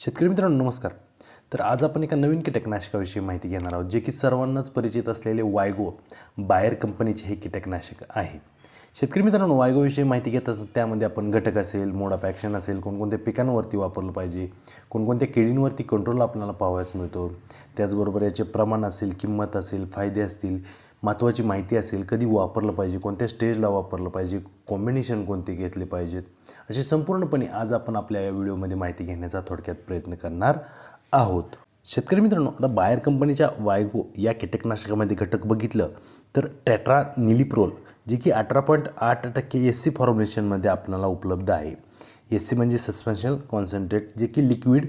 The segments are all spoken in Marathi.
शेतकरी मित्रांनो नमस्कार. तर आज आपण एका नवीन कीटकनाशकाविषयी माहिती घेणार आहोत जे की सर्वांनाच परिचित असलेले वायगो बायर कंपनीचे हे कीटकनाशक आहे. शेतकरी मित्रांनो वायगोविषयी माहिती घेत असतात त्यामध्ये आपण घटक असेल मोड ऑफ ॲक्शन असेल कोणकोणत्या पिकांवरती वापरलं पाहिजे कोणकोणत्या किडींवरती कंट्रोल आपल्याला पाहावयास मिळतो त्याचबरोबर याचे प्रमाण असेल किंमत असेल फायदे असतील महत्त्वाची माहिती असेल कधी वापरलं पाहिजे कोणत्या स्टेजला वापरलं पाहिजे कॉम्बिनेशन कोणते घेतले पाहिजेत अशी संपूर्णपणे आज आपण आपल्या या व्हिडिओमध्ये माहिती घेण्याचा थोडक्यात प्रयत्न करणार आहोत. शेतकरी मित्रांनो आता बायर कंपनीच्या वायगो या कीटकनाशकामध्ये घटक बघितलं तर टॅट्रा निलिप्रोल जे की अठरा पॉईंट आठ टक्के एस सी फॉर्म्युलेशनमध्ये आपल्याला उपलब्ध आहे. एस सी म्हणजे सस्पेन्शनल कॉन्सन्ट्रेट जे की लिक्विड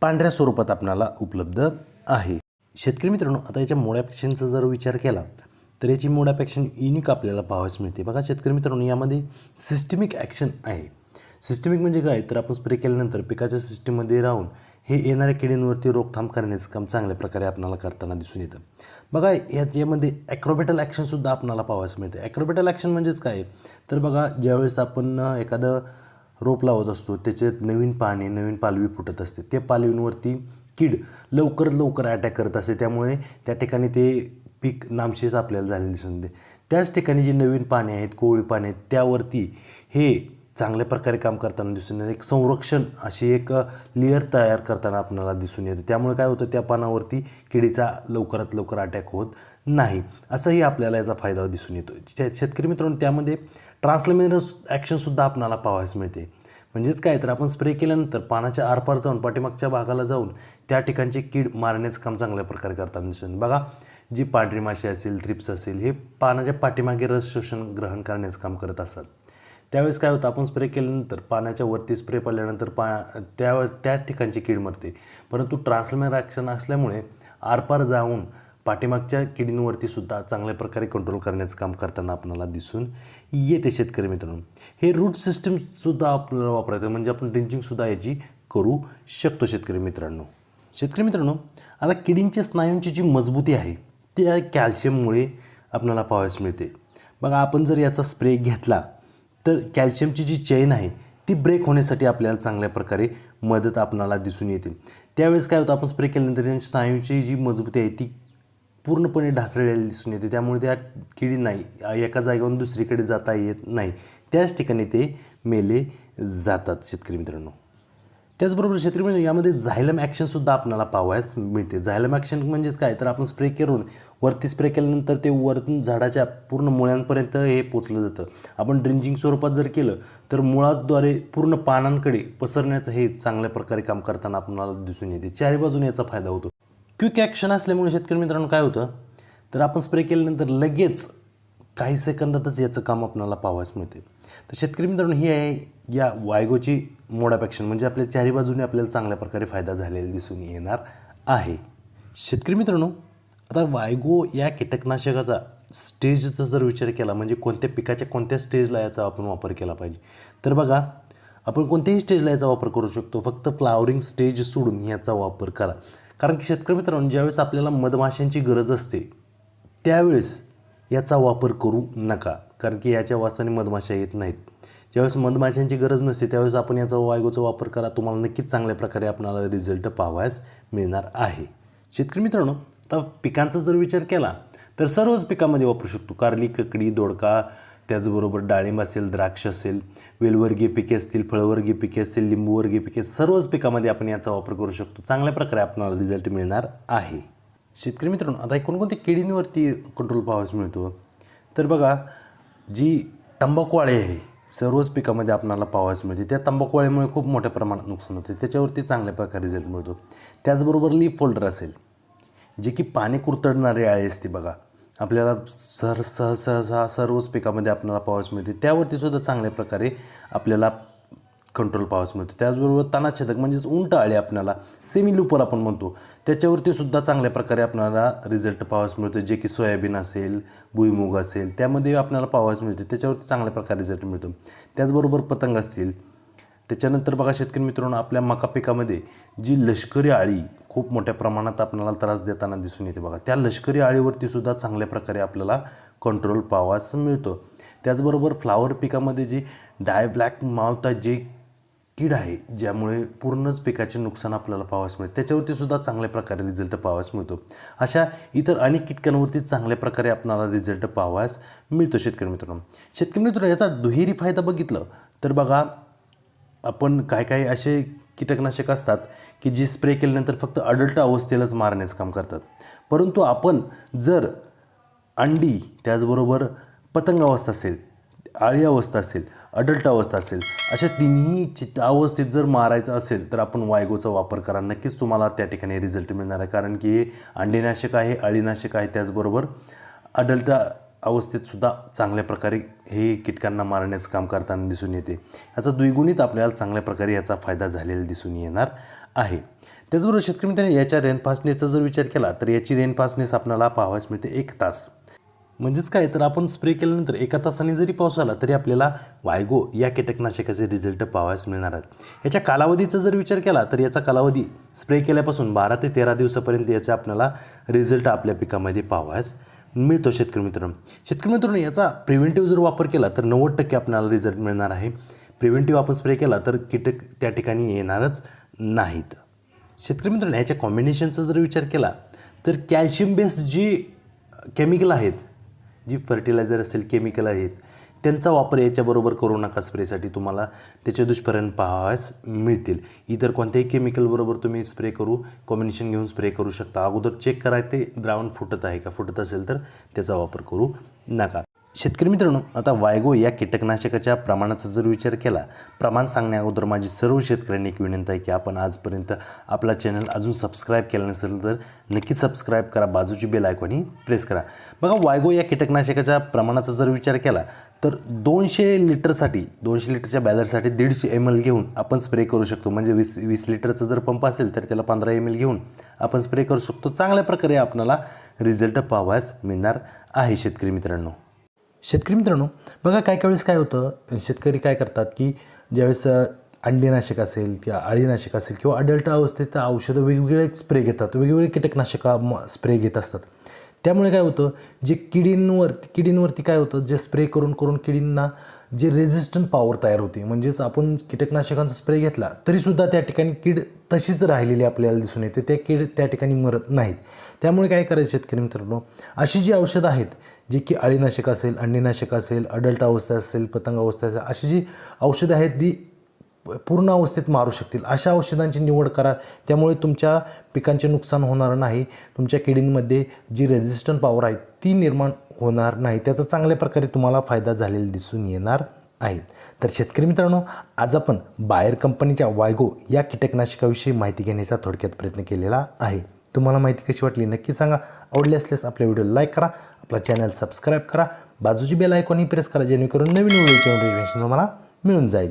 पांढऱ्या स्वरूपात आपल्याला उपलब्ध आहे. शेतकरी मित्रांनो आता याच्या मोड्यापेक्षांचा जर विचार केला तर याची मोडॅपेक्षन युनिक आपल्याला पाहावयास मिळते. बघा शेतकरी मित्रांनो यामध्ये सिस्टमिक ॲक्शन आहे. सिस्टमिक म्हणजे काय? तर आपण स्प्रे केल्यानंतर पिकाच्या सिस्टीममध्ये राहून हे येणाऱ्या किडींवरती रोकथाम करण्याचं काम चांगल्या प्रकारे आपल्याला करताना दिसून येतं. बघा यात यामध्ये ॲक्रोबेटल ॲक्शनसुद्धा आपल्याला पाहावयास मिळते. ॲक्रोबेटल ॲक्शन म्हणजेच काय? तर बघा ज्यावेळेस आपण एखादं रोप लावत असतो त्याच्यात नवीन पाने नवीन पालवी फुटत असते. त्या पालवींवरती कीड लवकरात लवकर अटॅक करत असते. त्यामुळे त्या ठिकाणी ते पीक नामशेष आपल्याला झालेले दिसून येते. त्याच ठिकाणी जी नवीन पाने आहेत कोवळी पाने आहेत त्यावरती हे चांगल्या प्रकारे काम करताना दिसून येतं. एक संरक्षण अशी एक लेअर तयार करताना आपल्याला दिसून येते. त्यामुळे काय होतं त्या पानावरती किडीचा लवकरात लवकर अटॅक होत नाही. असंही आपल्याला याचा फायदा दिसून येतो शेतकरी मित्रांनो त्यामध्ये ट्रान्सलेमिनर ॲक्शनसुद्धा आपणाला पाहावयास मिळते. म्हणजेच काय तर आपण स्प्रे केल्यानंतर पानाच्या आरपार जाऊन पाठीमागच्या भागाला जाऊन त्या ठिकाणची कीड मारण्याचं काम चांगल्या प्रकारे करताना दिसून बघा जी पांढरी माशी असेल थ्रिप्स असेल हे पानाच्या पाठीमागे रस शोषण ग्रहण करण्याचं काम करत असतात. त्यावेळेस काय होतं आपण स्प्रे केल्यानंतर पाण्याच्या वरती स्प्रे पडल्यानंतर पा त्या त्या ठिकाणची कीड मरते. परंतु ट्रान्सलमेर ॲक्शन असल्यामुळे आरपार जाऊन पाठीमागच्या किडींवरती सुद्धा चांगल्या प्रकारे कंट्रोल करण्याचं काम करताना आपल्याला दिसून येते शेतकरी मित्रांनो. हे रूट सिस्टमसुद्धा आपल्याला वापरायचं म्हणजे आपण ड्रिंचिंगसुद्धा याची करू शकतो शेतकरी मित्रांनो. शेतकरी मित्रांनो आता किडींच्या स्नायूंची जी मजबूती आहे त्या कॅल्शियममुळे आपल्याला पाहावयास मिळते. बघा आपण जर याचा स्प्रे घेतला तर कॅल्शियमची जी चेन आहे ती ब्रेक होण्यासाठी आपल्याला चांगल्या प्रकारे मदत आपणाला दिसून येते. त्यावेळेस काय होतं आपण स्प्रे केल्यानंतर त्यांची स्नायूची जी मजबूती आहे ती पूर्णपणे ढासळलेली दिसून येते. त्यामुळे त्या किडी नाही एका जागेवरून दुसरीकडे जाता येत नाही. त्याच ठिकाणी ते मेले जातात शेतकरी मित्रांनो. त्याचबरोबर शेतकरी म्हणजे यामध्ये झायलम ॲक्शनसुद्धा आपल्याला पाहावयास मिळते. झायलम ॲक्शन म्हणजेच काय? तर आपण स्प्रे करून वरती स्प्रे केल्यानंतर ते वरतून झाडाच्या पूर्ण मुळ्यांपर्यंत हे पोचलं जातं. आपण ड्रिंकिंग स्वरूपात जर केलं तर मुळाद्वारे पूर्ण पानांकडे पसरण्याचं हे चांगल्या प्रकारे काम करताना आपल्याला दिसून येते. चारी बाजूने याचा फायदा होतो. क्विक ॲक्शन असल्यामुळे शेतकरी मित्रांनो काय होतं? तर आपण स्प्रे केल्यानंतर लगेच काही सेकंदातच याचं काम आपणाला पाहावयास मिळते. तर शेतकरी मित्रांनो ही आहे या वायगोची मोडापेक्षा म्हणजे आपल्या चारी बाजूने आपल्याला चांगल्या प्रकारे फायदा झालेला दिसून येणार आहे. शेतकरी मित्रांनो आता वायगो या कीटकनाशकाचा स्टेजचा जर विचार केला म्हणजे कोणत्या पिकाच्या कोणत्या स्टेजला याचा आपण वापर केला पाहिजे? तर बघा आपण कोणत्याही स्टेजला याचा वापर करू शकतो फक्त फ्लावरिंग स्टेज सोडून याचा वापर करा. कारण की शेतकरी मित्रांनो ज्यावेळेस आपल्याला मधमाशांची गरज असते त्यावेळेस याचा वापर करू नका. कारण की याच्या वासाने मधमाशा येत नाहीत. ज्यावेळेस मधमाशांची गरज नसते त्यावेळेस आपण याचा वायगोचा वापर करा. तुम्हाला नक्कीच चांगल्या प्रकारे आपल्याला रिझल्ट पाहावयास मिळणार आहे. शेतकरी मित्रांनो आता पिकांचा जर विचार केला तर सर्वच पिकामध्ये वापरू शकतो. कारली ककडी दोडका त्याचबरोबर डाळिंब असेल द्राक्ष असेल वेलवर्गीय पिके असतील फळवर्गीय पिके असतील लिंबूवर्गीय पिके सर्वच पिकामध्ये आपण याचा वापर करू शकतो. चांगल्या प्रकारे आपणाला रिझल्ट मिळणार आहे. शेतकरी मित्रांनो आता कोणकोणत्या किडींवरती कंट्रोल पाहावयास मिळतो? तर बघा जी तंबाखूवाळे आहे सर्वच पिकामध्ये आपणाला पावास मिळते. त्या तंबाखूवाळीमुळे खूप मोठ्या प्रमाणात नुकसान होते. त्याच्यावरती चांगल्या प्रकारे रिझल्ट मिळतो. त्याचबरोबर लीफ फोल्डर असेल जे की पाणी कुरतडणारी आळी असते बघा. आपल्याला सर सह सहसा सर्वच पिकामध्ये आपल्याला पावास मिळते. त्यावरती सुद्धा चांगल्या प्रकारे आपल्याला कंट्रोल पावस मिळतो त्याचबरोबर तणाच्छेदक म्हणजेच उंट आळे आपल्याला सेमी लुपर आपण म्हणतो. त्याच्यावरती सुद्धा चांगल्या प्रकारे आपल्याला रिझल्ट पावास मिळतो जे की सोयाबीन असेल भुईमुग असेल त्यामध्ये आपल्याला पावास मिळते त्याच्यावरती चांगल्या प्रकारे रिझल्ट मिळतो. त्याचबरोबर पतंग असतील. त्याच्यानंतर बघा शेतकरी मित्रांनो आपल्या मका पिकामध्ये जी लष्करी आळी खूप मोठ्या प्रमाणात आपल्याला त्रास देताना दिसून येते बघा. त्या लष्करी आळीवरती सुद्धा चांगल्या प्रकारे आपल्याला कंट्रोल पावास मिळतो. त्याचबरोबर फ्लावर पिकामध्ये जी डाय ब्लॅक मावता जे कीड आहे ज्यामुळे पूर्णच पिकाचे नुकसान आपल्याला पाहावयास मिळते. त्याच्यावरती सुद्धा चांगल्या प्रकारे रिझल्ट पाहावयास मिळतो. अशा इतर अनेक कीटकांवरती चांगल्या प्रकारे आपणाला रिझल्ट पाहावयास मिळतो शेतकरी मित्रांनो. शेतकरी मित्रांनो याचा दुहेरी फायदा बघितलं तर बघा आपण काय काय असे कीटकनाशक असतात की जी स्प्रे केल्यानंतर फक्त अडल्ट अवस्थेलाच मारण्याचं काम करतात. परंतु आपण जर अंडी त्याचबरोबर पतंग अवस्था असेल आळी अवस्था असेल अडल्ट अवस्था असेल अशा तिन्ही चित अवस्थेत जर मारायचं असेल तर आपण वायगोचा वापर करा. नक्कीच तुम्हाला त्या ठिकाणी रिझल्ट मिळणार आहे. कारण की हे अंडीनाशक आहे अळीनाशक आहे त्याचबरोबर अडल्ट अवस्थेत सुद्धा चांगल्या प्रकारे हे कीटकांना मारण्याचं काम करताना दिसून येते. याचा द्विगुणित आपल्याला चांगल्या प्रकारे याचा फायदा झालेला दिसून येणार आहे. त्याचबरोबर शेतकरी मित्रांनी याच्या रेनफास्टनेसचा जर विचार केला तर याची रेनफास्टनेस आपल्याला पाहावयास मिळते एक तास. म्हणजेच काय? तर आपण स्प्रे केल्यानंतर एका तासाने जरी पाऊस आला तरी आपल्याला वायगो या कीटकनाशकाचे रिझल्ट पाहावयास मिळणार आहेत. याच्या कालावधीचा जर विचार केला तर याचा कालावधी स्प्रे केल्यापासून बारा ते तेरा दिवसापर्यंत याचा आपल्याला रिझल्ट आपल्या पिकामध्ये पाहावयास मिळतो शेतकरी मित्रांनो. शेतकरी मित्रांनो याचा प्रिव्हेंटिव्ह जर वापर केला तर नव्वद टक्के आपल्याला रिझल्ट मिळणार आहे. प्रिव्हेंटिव्ह आपण स्प्रे केला तर कीटक त्या ठिकाणी येणारच नाहीत. शेतकरी मित्रांनो ह्याच्या कॉम्बिनेशनचा जर विचार केला तर कॅल्शियम बेस्ड जी केमिकल आहेत जी फर्टिलायझर असेल केमिकल आहेत त्यांचा वापर याच्याबरोबर करू नका स्प्रेसाठी तुम्हाला त्याचे दुष्परिणाम पाहावयास मिळतील. इतर कोणत्याही केमिकलबरोबर तुम्ही स्प्रे करू कॉम्बिनेशन घेऊन स्प्रे करू शकता. अगोदर चेक करा ते द्रावण फुटत आहे का? फुटत असेल तर त्याचा वापर करू नका. शेतकरी मित्रांनो आता वायगो या कीटकनाशकाच्या प्रमाणाचा जर विचार केला प्रमाण सांगण्या अगोदर माझी सर्व शेतकऱ्यांनी एक विनंती आहे की आपण आजपर्यंत आपला चॅनल अजून सबस्क्राईब केलं नसेल तर नक्की सबस्क्राईब करा बाजूची बेल आयकॉनी प्रेस करा. बघा वायगो या कीटकनाशकाच्या प्रमाणाचा जर विचार केला तर दोनशे लिटरसाठी दोनशे लिटरच्या बॅलरसाठी दीडशे एम एल घेऊन आपण स्प्रे करू शकतो. म्हणजे वीस वीस लिटरचा जर पंप असेल तर त्याला पंधरा एम एल घेऊन आपण स्प्रे करू शकतो. चांगल्या प्रकारे आपणाला रिझल्ट पाहावयास मिळणार आहे शेतकरी मित्रांनो. शेतकरी मित्रांनो बघा काय काय वेळेस काय होतं शेतकरी काय करतात की ज्यावेळेस अंडीनाशक असेल किंवा अळीनाशक असेल किंवा अडल्ट अवस्थेत औषधं वेगवेगळे स्प्रे घेतात वेगवेगळे कीटकनाशका म स्प्रे घेत असतात. त्यामुळे काय होतं जे किडींवर किडींवरती काय होतं जे स्प्रे करून करून किडींना जे रेझिस्टंट पॉवर तयार होते म्हणजेच आपण कीटकनाशकांचा स्प्रे घेतला तरीसुद्धा त्या ठिकाणी कीड तशीच राहिलेली आपल्याला दिसून येते. त्या कीड त्या ठिकाणी मरत नाहीत. त्यामुळे काय करायचं शेतकरी मित्रांनो? अशी जी औषधं आहेत जे की अळीनाशक असेल अंडीनाशक असेल अडल्ट अवस्था असेल पतंग अवस्था असेल अशी जी औषधं आहेत ती पूर्ण अवस्थेत मारू शकतील. अशा औषधांची निवड करा. त्यामुळे तुमच्या पिकांचे नुकसान होणार नाही. तुमच्या किडींमध्ये जी रेझिस्टंट पॉवर आहे ती निर्माण होणार नाही. त्याचा चांगल्या प्रकारे तुम्हाला फायदा झालेला दिसून येणार आहे. तर शेतकरी मित्रांनो आज आपण बायर कंपनीच्या वायगो या कीटकनाशकाविषयी माहिती घेण्याचा थोडक्यात प्रयत्न केलेला आहे. तुम्हाला माहिती कशी वाटली नक्की सांगा. आवडली असल्यास आपल्या व्हिडिओ लाईक करा. आपला चॅनल सबस्क्राईब करा. बाजूची बेल आयकॉनही प्रेस करा जेणेकरून नवीन व्हिडिओचे नोटिफिकेशन तुम्हाला मिळून जाईल.